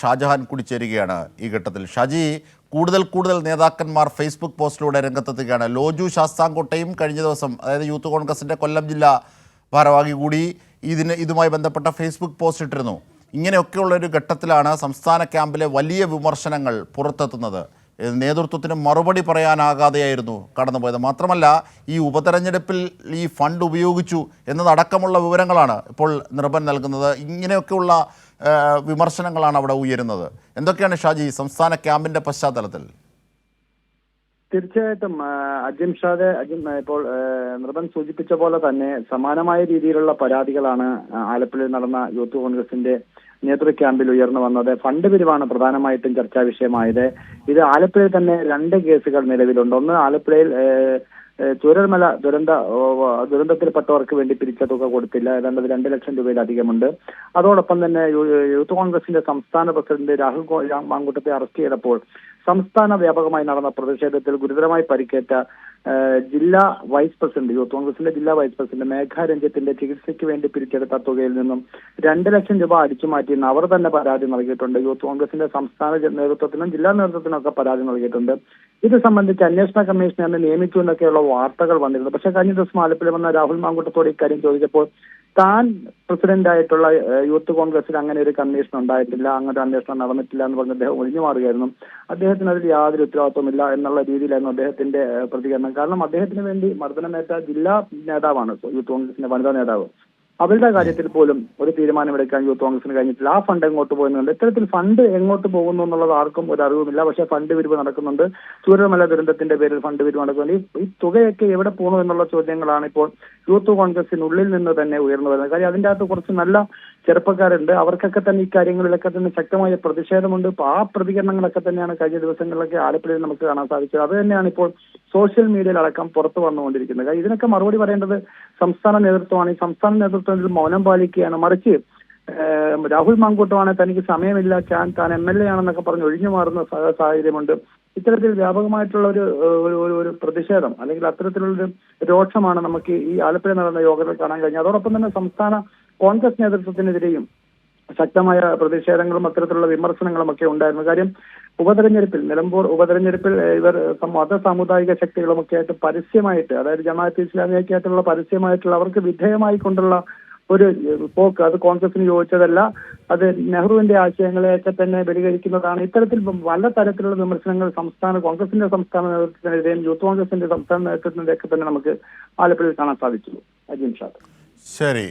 ഷാജഹാൻ കൂടി ചേരുകയാണ് ഈ ഘട്ടത്തിൽ. ഷാജി കൂടുതൽ കൂടുതൽ നേതാക്കന്മാർ ഫേസ്ബുക്ക് പോസ്റ്റിലൂടെ രംഗത്തെത്തുകയാണ്. ലോജു ശാസ്താംകോട്ടയും കഴിഞ്ഞ ദിവസം അതായത് യൂത്ത് കോൺഗ്രസിന്റെ കൊല്ലം ജില്ലാ ഭാരവാഹി കൂടി ഇതിന് ഇതുമായി ബന്ധപ്പെട്ട ഫേസ്ബുക്ക് പോസ്റ്റ് ഇട്ടിരുന്നു. ഇങ്ങനെയൊക്കെയുള്ള ഒരു ഘട്ടത്തിലാണ് സംസ്ഥാന ക്യാമ്പിലെ വലിയ വിമർശനങ്ങൾ പുറത്തെത്തുന്നത്. നേതൃത്വത്തിന് മറുപടി പറയാനാകാതെയായിരുന്നു കടന്നുപോയത്. മാത്രമല്ല ഈ ഉപതെരഞ്ഞെടുപ്പിൽ ഈ ഫണ്ട് ഉപയോഗിച്ചു എന്നതടക്കമുള്ള വിവരങ്ങളാണ് ഇപ്പോൾ നിർഭൻ നൽകുന്നത്. ഇങ്ങനെയൊക്കെയുള്ള വിമർശനങ്ങളാണ് അവിടെ ഉയരുന്നത്. എന്തൊക്കെയാണ് ഷാജി സംസ്ഥാന ക്യാമ്പിന്റെ പശ്ചാത്തലത്തിൽ? തീർച്ചയായിട്ടും അജിം ഷാദ് അജിം ഇപ്പോൾ നിർബൻ സൂചിപ്പിച്ച പോലെ തന്നെ സമാനമായ രീതിയിലുള്ള പരാതികളാണ് ആലപ്പുഴയിൽ നടന്ന യൂത്ത് കോൺഗ്രസിന്റെ നേതൃ ക്യാമ്പിൽ ഉയർന്നു വന്നത്. ഫണ്ട് പിരിവാണ് പ്രധാനമായിട്ടും ചർച്ചാ വിഷയമായത്. ഇത് ആലപ്പുഴയിൽ തന്നെ രണ്ട് കേസുകൾ നിലവിലുണ്ട്. ഒന്ന് ആലപ്പുഴയിൽ ആ, ദുരന്ത ദുരന്തത്തിൽപ്പെട്ടവർക്ക് വേണ്ടി പിരിച്ച തുക കൊടുത്തില്ല. ഏതാണ്ട് രണ്ട് ലക്ഷം രൂപയിലധികമുണ്ട്. അതോടൊപ്പം തന്നെ യൂത്ത് കോൺഗ്രസിന്റെ സംസ്ഥാന പ്രസിഡന്റ് രാഹുൽ മാങ്കൂട്ടത്തെ അറസ്റ്റ് ചെയ്തപ്പോൾ സംസ്ഥാന വ്യാപകമായി നടന്ന പ്രതിഷേധത്തിൽ ഗുരുതരമായി പരിക്കേറ്റ ജില്ലാ വൈസ് പ്രസിഡന്റ് യൂത്ത് കോൺഗ്രസിന്റെ ജില്ലാ വൈസ് പ്രസിഡന്റ് മേഘ ചികിത്സയ്ക്ക് വേണ്ടി പിരിച്ചെടുത്ത തുകയിൽ നിന്നും രണ്ട് ലക്ഷം രൂപ അടിച്ചു മാറ്റിയെന്ന് അവർ തന്നെ പരാതി നൽകിയിട്ടുണ്ട്. യൂത്ത് കോൺഗ്രസിന്റെ സംസ്ഥാന നേതൃത്വത്തിനും ജില്ലാ നേതൃത്വത്തിനും ഒക്കെ പരാതി നൽകിയിട്ടുണ്ട്. ഇത് സംബന്ധിച്ച് അന്വേഷണ കമ്മീഷനെ നിയമിച്ചു എന്നൊക്കെയുള്ള വാർത്തകൾ വന്നിരുന്നു. പക്ഷേ കഴിഞ്ഞ ദിവസം ആലപ്പുഴ വന്ന രാഹുൽ മാങ്കൂട്ടത്തോട് ഇക്കാര്യം ചോദിച്ചപ്പോൾ താൻ പ്രസിഡന്റ് ആയിട്ടുള്ള യൂത്ത് കോൺഗ്രസിൽ അങ്ങനെ ഒരു കമ്മീഷൻ ഉണ്ടായിട്ടില്ല അങ്ങനെ ഒരു അന്വേഷണം നടന്നിട്ടില്ല എന്ന് പറഞ്ഞ് അദ്ദേഹം ഒഴിഞ്ഞു മാറുകയായിരുന്നു. അദ്ദേഹത്തിന് അതിൽ യാതൊരു ഉത്തരവാദിത്വമില്ല എന്നുള്ള രീതിയിലായിരുന്നു അദ്ദേഹത്തിന്റെ പ്രതികരണം. കാരണം അദ്ദേഹത്തിന് വേണ്ടി മർദ്ദനമേറ്റ ജില്ലാ നേതാവാണ് യൂത്ത് കോൺഗ്രസിന്റെ വനിതാ നേതാവ്. അവരുടെ കാര്യത്തിൽ പോലും ഒരു തീരുമാനമെടുക്കാൻ യൂത്ത് കോൺഗ്രസിന് കഴിഞ്ഞിട്ടില്ല. ആ ഫണ്ട് എങ്ങോട്ട് പോകുന്നുണ്ട്? ഇത്തരത്തിൽ ഫണ്ട് എങ്ങോട്ട് പോകുന്നു എന്നുള്ളത് ആർക്കും ഒരു അറിവുമില്ല. പക്ഷേ ഫണ്ട് പിരിവ് നടക്കുന്നുണ്ട്. ചൂരമല ദുരന്തത്തിന്റെ പേരിൽ ഫണ്ട് പിരിവ് നടക്കുന്നുണ്ട്. ഈ- തുകയൊക്കെ എവിടെ പോകുന്നു എന്നുള്ള ചോദ്യങ്ങളാണ് ഇപ്പോൾ യൂത്ത് കോൺഗ്രസിനുള്ളിൽ നിന്ന് തന്നെ ഉയർന്നു വരുന്നത്. കാര്യം അതിന്റെ അകത്ത് കുറച്ച് നല്ല ചെറുപ്പക്കാരുണ്ട്. അവർക്കൊക്കെ തന്നെ ഈ കാര്യങ്ങളിലൊക്കെ തന്നെ ശക്തമായ പ്രതിഷേധമുണ്ട്. ആ പ്രതികരണങ്ങളൊക്കെ തന്നെയാണ് കഴിഞ്ഞ ദിവസങ്ങളിലൊക്കെ ആലപ്പുഴയിൽ നമുക്ക് കാണാൻ സാധിച്ചത്. അത് തന്നെയാണ് ഇപ്പോൾ സോഷ്യൽ മീഡിയയിൽ അടക്കം പുറത്തു വന്നുകൊണ്ടിരിക്കുന്നത്. ഇതിനൊക്കെ മറുപടി പറയേണ്ടത് സംസ്ഥാന നേതൃത്വമാണ്. ഈ സംസ്ഥാന നേതൃത്വത്തിൽ മൗനം പാലിക്കുകയാണ്. മറിച്ച് രാഹുൽ മാങ്കൂട്ടമാണ് തനിക്ക് സമയമില്ല. ഞാൻ താൻ എം എൽ എ ആണെന്നൊക്കെ പറഞ്ഞ് ഒഴിഞ്ഞു മാറുന്ന സാഹചര്യമുണ്ട്. ഇത്തരത്തിൽ വ്യാപകമായിട്ടുള്ള ഒരു- ഒരു പ്രതിഷേധം അല്ലെങ്കിൽ അത്തരത്തിലുള്ളൊരു രോക്ഷമാണ് നമുക്ക് ഈ ആലപ്പുഴ നടന്ന യോഗത്തിൽ കാണാൻ കഴിഞ്ഞത്. അതോടൊപ്പം തന്നെ സംസ്ഥാന കോൺഗ്രസ് നേതൃത്വത്തിനെതിരെയും ശക്തമായ പ്രതിഷേധങ്ങളും അത്തരത്തിലുള്ള വിമർശനങ്ങളും ഒക്കെ ഉണ്ടായിരുന്നു. കാര്യം ഉപതെരഞ്ഞെടുപ്പിൽ നിലമ്പൂർ ഉപതെരഞ്ഞെടുപ്പിൽ ഇവർ മത സാമുദായിക ശക്തികളുമൊക്കെ ആയിട്ട് പരസ്യമായിട്ട് അതായത് ജമാഅത്ത് ഇസ്ലാമിയൊക്കെ ആയിട്ടുള്ള പരസ്യമായിട്ടുള്ള അവർക്ക് വിധേയമായി കൊണ്ടുള്ള ഒരു പോക്ക് അത് കോൺഗ്രസിന് ചോദിച്ചതല്ല. അത് നെഹ്റുവിന്റെ ആശയങ്ങളെയൊക്കെ തന്നെ ബലികരിക്കുന്നതാണ് ഇത്തരത്തിൽ പല തരത്തിലുള്ള വിമർശനങ്ങൾ സംസ്ഥാന കോൺഗ്രസിന്റെ സംസ്ഥാന നേതൃത്വത്തിനെതിരെയും യൂത്ത് കോൺഗ്രസിന്റെ സംസ്ഥാന നേതൃത്വത്തിനെതിരെയൊക്കെ തന്നെ നമുക്ക് ആലപ്പുഴയിൽ കാണാൻ സാധിച്ചു. അജിൻ ഷാദ് ശരി.